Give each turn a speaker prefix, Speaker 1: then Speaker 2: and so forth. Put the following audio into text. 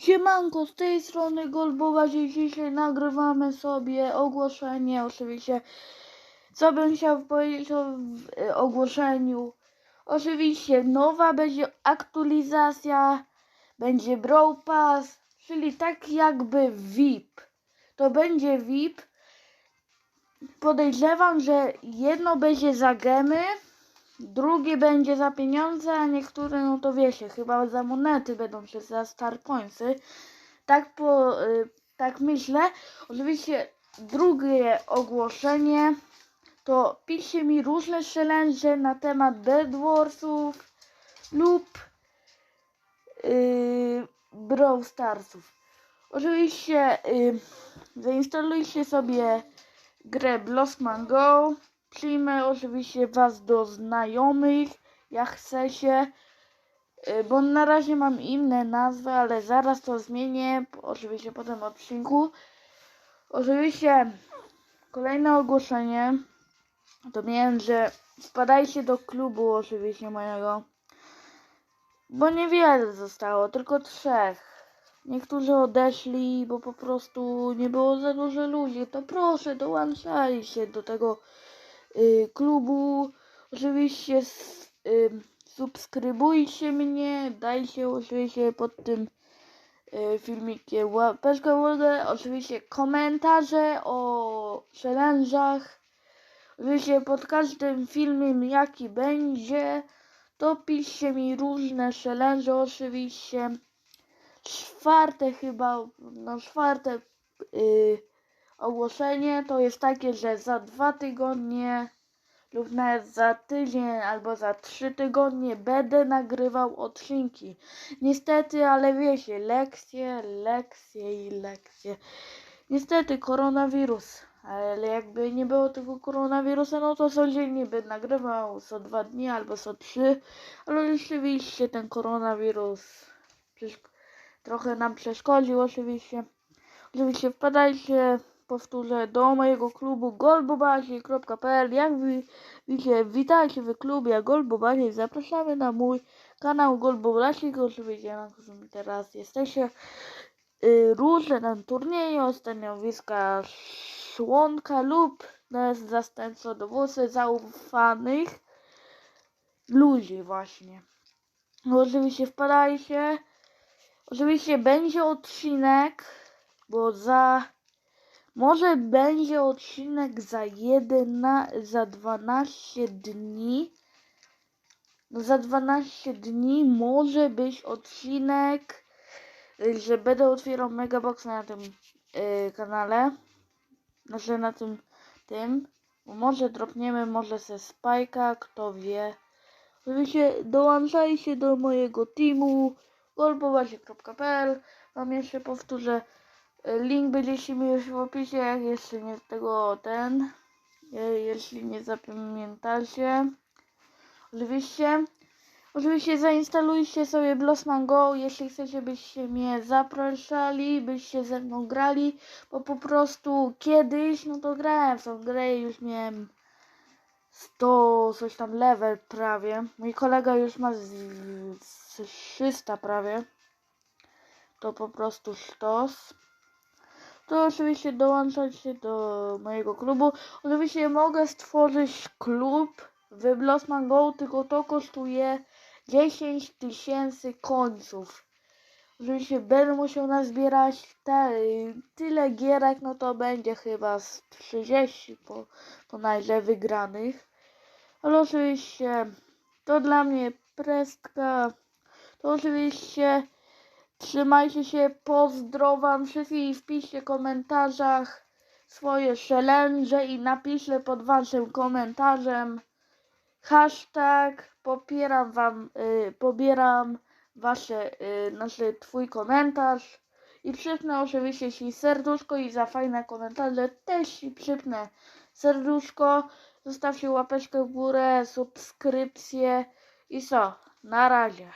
Speaker 1: Siemanko, z tej strony Golbowa, dzisiaj nagrywamy sobie ogłoszenie, oczywiście, co bym chciał powiedzieć o e, ogłoszeniu. Oczywiście nowa będzie aktualizacja, będzie Brawl Pass, czyli tak jakby VIP. To będzie VIP. Podejrzewam, że jedno będzie za gemy, drugie będzie za pieniądze, a niektóre, no to wiecie, chyba za monety będą czy za star coinsy. Tak po, y, tak myślę. Oczywiście drugie ogłoszenie to piszcie mi różne challenge na temat Bed Warsów lub yy, Brawl Starsów. Oczywiście yy, zainstalujcie sobie grę Blossman Go. Przyjmę oczywiście Was do znajomych, jak chcecie. Y, Bo na razie mam inne nazwy, ale zaraz to zmienię. Oczywiście po tym odcinku. Oczywiście kolejne ogłoszenie. To miałem, że spadajcie do klubu oczywiście mojego. Bo niewiele zostało, tylko trzech. Niektórzy odeszli, bo po prostu nie było za dużo ludzi. To proszę, dołączajcie do tego klubu. Oczywiście y, subskrybujcie mnie, dajcie oczywiście pod tym y, filmikiem łapeczkę w górę, oczywiście komentarze o challenge'ach. Oczywiście pod każdym filmem jaki będzie, to piszcie mi różne challenge oczywiście. Czwarte chyba, no czwarte y, ogłoszenie to jest takie, że za dwa tygodnie lub nawet za tydzień albo za trzy tygodnie będę nagrywał odcinki. Niestety, ale wiecie, lekcje, lekcje i lekcje. Niestety koronawirus, ale jakby nie było tego koronawirusa, no to codziennie będę nagrywał co dwa dni albo co trzy, ale rzeczywiście ten koronawirus trochę nam przeszkodził oczywiście. Oczywiście wpadajcie, powtórzę, do mojego klubu golbobasi.pl Jak wi- widzicie, witajcie w klubie Golbobasi. Zapraszamy na mój kanał Golbobasik. Oczywiście na którym teraz jesteście. Y, różne tam turnieje, stanowiska członka lub zastępstwo dowódcy zaufanych ludzi właśnie. Oczywiście wpadajcie. Oczywiście będzie odcinek, bo za. Może będzie odcinek za 1, za 12 dni. No za 12 dni może być odcinek, y, że będę otwierał Megabox na tym y, kanale. Znaczy na tym tym. Może dropniemy, może ze Spajka, kto wie. Oczywiście dołączajcie do mojego teamu golbowazie.pl Wam jeszcze powtórzę. E, Link będziecie mieli w opisie, jak jeszcze nie tego ten. Jeśli nie zapamiętacie. Oczywiście. Oczywiście zainstalujcie sobie Blossman Go, jeśli chcecie byście mnie zapraszali, byście ze mną grali, bo po prostu kiedyś, no to grałem w tą grę już miałem 100 coś tam level prawie. Mój kolega już ma z, z 300 prawie. To po prostu sztos. To oczywiście dołączajcie do mojego klubu. Oczywiście mogę stworzyć klub w Blossman Go, tylko to kosztuje 10 tysięcy końców. Oczywiście będę musiał nazbierać te, tyle gierek, no to będzie chyba z 30 po, po wygranych. Ale oczywiście to dla mnie prestka. To oczywiście trzymajcie się, pozdrowiam wszystkich, wpiszcie w komentarzach swoje challenge i napiszę pod waszym komentarzem hashtag popieram wam, y, pobieram wasze, y, znaczy twój komentarz i przypnę oczywiście ci serduszko i za fajne komentarze też ci przypnę serduszko. Zostawcie łapeczkę w górę, subskrypcję i co? Na razie.